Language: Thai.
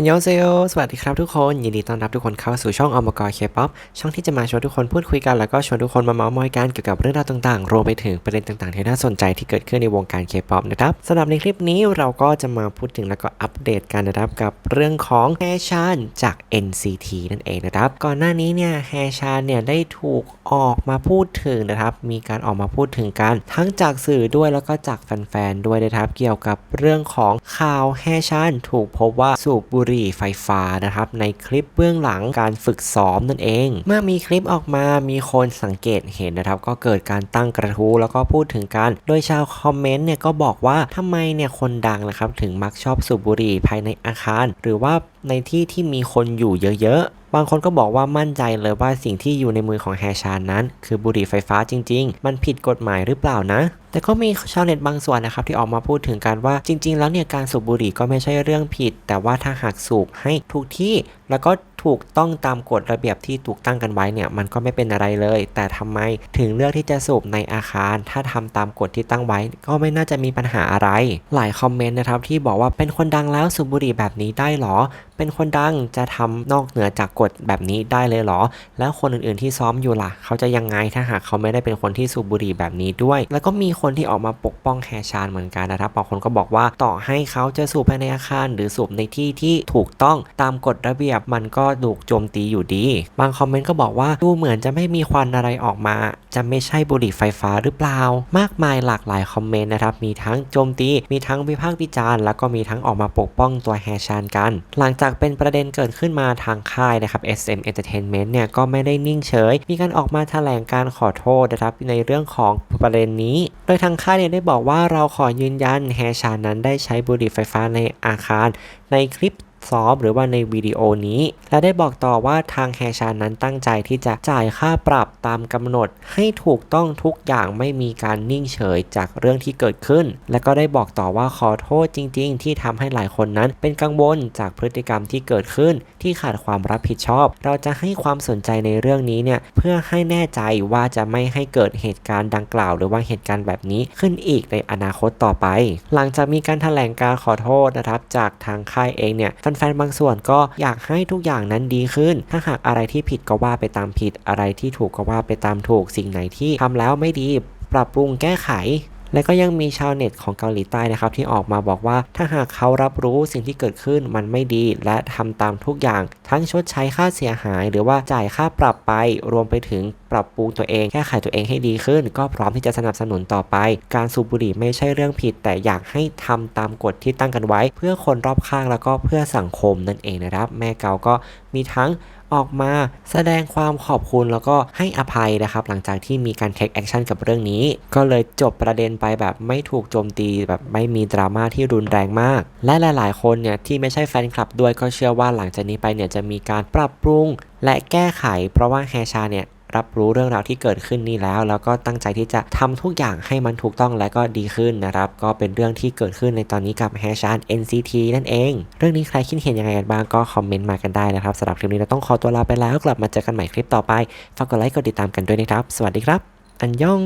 ฮันยองเซโยสวัสดีครับทุกคน ยินดีต้อนรับทุกคนเข้าสู่ช่องอมกรเคป๊อปช่องที่จะมาชวนทุกคนพูดคุยกัน แล้วก็ชวนทุกคนมาเมาส์มอยกันเกี่ยวกับเรื่องราวต่างๆ รวมไปถึงประเด็นต่างๆ ที่น่าสนใจที่เกิดขึ้นในวงการเคป๊อปนะครับสำหรับในคลิปนี้เราก็จะมาพูดถึงแล้วก็อัปเดตกันนะครับกับเรื่องของแฮชานจาก NCT นั่นเองนะครับก่อนหน้านี้เนี่ยแฮชานเนี่ยได้ถูกออกมาพูดถึงนะครับมีการออกมาพูดถึงกันทั้งจากสื่อด้วยแล้วก็จากแฟนๆด้วยนะครับเกี่ยวกับเรื่องของข่าวแฮชานถูกพบว่าสูบบุรี่ไฟฟ้านะครับ ในคลิปเบื้องหลังการฝึกซ้อมนั่นเอง เมื่อมีคลิปออกมามีคนสังเกตเห็นนะครับ ก็เกิดการตั้งกระทู้แล้วก็พูดถึงกัน โดยชาวคอมเมนต์เนี่ยก็บอกว่าทำไมเนี่ยคนดังนะครับ ถึงมักชอบสูบบุหรี่ภายในอาคาร หรือว่าในที่ที่มีคนอยู่เยอะๆ บางคนก็บอกว่ามั่นใจเลยว่าสิ่งที่อยู่ในมือของแฮชานนั้น คือบุหรี่ไฟฟ้าจริง ๆ มันผิดกฎหมายหรือเปล่านะ แต่ก็มีชาวเน็ตบางส่วนนะครับที่ออกมาพูดถึงการว่าจริง ๆ แล้วเนี่ยการสูบบุหรี่ก็ไม่ใช่เรื่องผิด แต่ว่าถ้าหากสูบให้ถูกที่ แล้วก็ถูกต้องตามกฎระเบียบที่ถูกตั้งกันไว้เนี่ยมันก็ไม่เป็นอะไรเลย แต่ทำไมถึงเลือกที่จะสูบในอาคาร ถ้าทำตามกฎที่ตั้งไว้ ก็ไม่น่าจะมีปัญหาอะไร หลายคอมเมนต์นะครับที่บอกว่าเป็นคนดังแล้วสูบบุหรี่แบบนี้ได้หรอ เป็นคนดังจะทำนอกเหนือจากกฎแบบนี้ได้เลยหรอ แล้วคนอื่นๆที่ซ้อมอยู่ล่ะ เขาจะยังไงถ้าหากเขาไม่ได้เป็นคนที่สูบบุหรี่แบบนี้ด้วย แล้วก็มีคนที่ออกมาปกป้องแฮชานเหมือนกันนะครับบางคนก็บอกว่าต่อให้เขาจะสูบภายในอาคาร หรือสูบในที่ที่ถูกต้องตามกฎระเบียบบมันก็ถูกโจมตีอยู่ดี บางคอมเมนต์ก็บอกว่าดูเหมือนจะไม่มีควันอะไรออกมา จะไม่ใช่บุหรี่ไฟฟ้าหรือเปล่า มากมายหลากหลายคอมเมนต์นะครับ มีทั้งโจมตี มีทั้งวิพากษ์วิจารณ์ แล้วก็มีทั้งออกมาปกป้องตัวแฮชานกัน หลังจากเป็นประเด็นเกิดขึ้นมาทางค่ายนะครับ SM Entertainment เนี่ยก็ไม่ได้นิ่งเฉย มีการออกมาแถลงการขอโทษนะครับในเรื่องของประเด็นนี้ โดยทางค่ายเนี่ยได้บอกว่าเราขอยืนยันแฮชานนั้นได้ใช้บุหรี่ไฟฟ้าในอาคาร ในคลิป ซ้อมหรือว่าในวิดีโอนี้ และได้บอกต่อว่าทางแฮชานั้นตั้งใจที่จะจ่ายค่าปรับตามกำหนด ให้ถูกต้องทุกอย่างไม่มีการนิ่งเฉยจากเรื่องที่เกิดขึ้น และก็ได้บอกต่อว่าขอโทษจริง ๆ ที่ทำให้หลายคนนั้นเป็นกังวลจากพฤติกรรมที่เกิดขึ้น ที่ขาดความรับผิดชอบ เราจะให้ความสนใจในเรื่องนี้เนี่ยเพื่อให้แน่ใจว่าจะไม่ให้เกิดเหตุการณ์ดังกล่าว หรือว่าเหตุการณ์แบบนี้ขึ้นอีกในอนาคตต่อไป หลังจากมีการแถลงการขอโทษนะครับจากทางค่ายเองเนี่ยฟนๆบางส่วนก็อยากให้ทุกอย่างนั้นดีขึ้น ถ้าหากอะไรที่ผิดก็ว่าไปตามผิด อะไรที่ถูกก็ว่าไปตามถูก สิ่งไหนที่ทำแล้วไม่ดี ปรับปรุงแก้ไข และก็ยังมีชาวเน็ตของเกาหลีใต้นะครับที่ออกมาบอกว่าถ้าหากเขารับรู้สิ่งที่เกิดขึ้นมันไม่ดี และทำตามทุกอย่าง ทั้งชดใช้ค่าเสียหาย หรือว่าจ่ายค่าปรับไป รวมไปถึงปรับปรุงตัวเองแก้ไขตัวเองให้ดีขึ้น ก็พร้อมที่จะสนับสนุนต่อไป การสูบบุหรี่ไม่ใช่เรื่องผิด แต่อยากให้ทำตามกฎที่ตั้งกันไว้ เพื่อคนรอบข้างแล้วก็เพื่อสังคมนั่นเองนะครับ แม่เกาก็มีทั้ง ออกมาแสดงความขอบคุณแล้วก็ให้อภัยนะครับ หลังจากที่มีการเทคแอคชั่นกับเรื่องนี้ ก็เลยจบประเด็นไปแบบไม่ถูกโจมตีแบบไม่มีดราม่าที่รุนแรงมาก และหลาย ๆ คนเนี่ยที่ไม่ใช่แฟนคลับด้วยก็เชื่อว่าหลังจากนี้ไปเนี่ยจะมีการปรับปรุงและแก้ไข เพราะว่าแฮชาเนี่ย รับรู้เรื่องราวที่เกิดขึ้นนี้แล้ว แล้วก็ตั้งใจที่จะทำทุกอย่างให้มันถูกต้องและก็ดีขึ้นนะครับก็เป็นเรื่องที่เกิดขึ้นในตอนนี้กับแฮชาน NCT นั่นเอง เรื่องนี้ใครคิดเห็นยังไงกันบ้างก็คอมเมนต์มากันได้นะครับสำหรับคลิปนี้เราต้องขอตัวลาไปแล้ว กลับมาเจอกันใหม่คลิปต่อไปฝากกดไลค์กดติดตามกันด้วยนะครับ สวัสดีครับ อันยอง